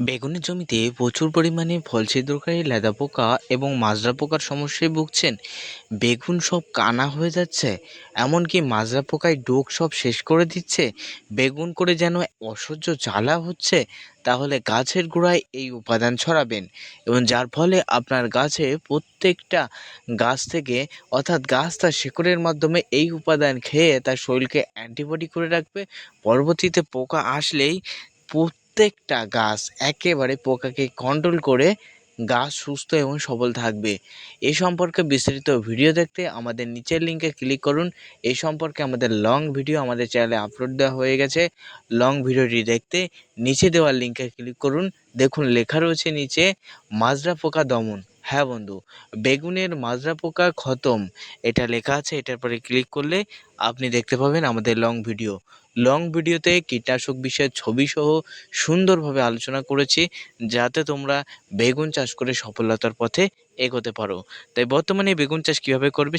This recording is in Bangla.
বেগুনের জমিতে প্রচুর পরিমাণে ফল ছিদ্রকারী লেদা পোকা এবং মাজরা পোকার সমস্যায় ভুগছেন। বেগুন সব কানা হয়ে যাচ্ছে, এমনকি মাজরা পোকায় ডোক সব শেষ করে দিচ্ছে। বেগুন করে যেন অসহ্য জ্বালা হচ্ছে, তাহলে গাছের গোড়ায় এই উপাদান ছড়াবেন এবং যার ফলে আপনার গাছে প্রত্যেকটা গাছ থেকে, অর্থাৎ গাছ তার শেকড়ের মাধ্যমে এই উপাদান খেয়ে তার শরীরকে অ্যান্টিবডি করে রাখবে। পরবর্তীতে পোকা আসলেই প্রত্যেকটা গাছ একেবারে পোকাকে কন্ট্রোল করে গাছ সুস্থ এবং সবল থাকবে। এ সম্পর্কে বিস্তারিত ভিডিও দেখতে আমাদের নিচের লিঙ্কে ক্লিক করুন। এ সম্পর্কে আমাদের লং ভিডিও আমাদের চ্যানেলে আপলোড দেওয়া হয়ে গেছে। লং ভিডিওটি দেখতে নিচে দেওয়ার লিঙ্কে ক্লিক করুন। দেখুন লেখা রয়েছে নিচে, মাজরা পোকা দমন। হ্যাঁ বন্ধু, বেগুনের মাজরা পোকা খতম। এটা লেখা আছে, এটার পরে ক্লিক করলে আপনি দেখতে পাবেন আমাদের লং ভিডিও লং ভিডিওতে কীটনাশক বিষয়ে ছবি সহ সুন্দরভাবে আলোচনা করেছি, যাতে তোমরা বেগুন চাষ করে সফলতার পথে এগোতে পারো। তাই বর্তমানে বেগুন চাষ কীভাবে করবে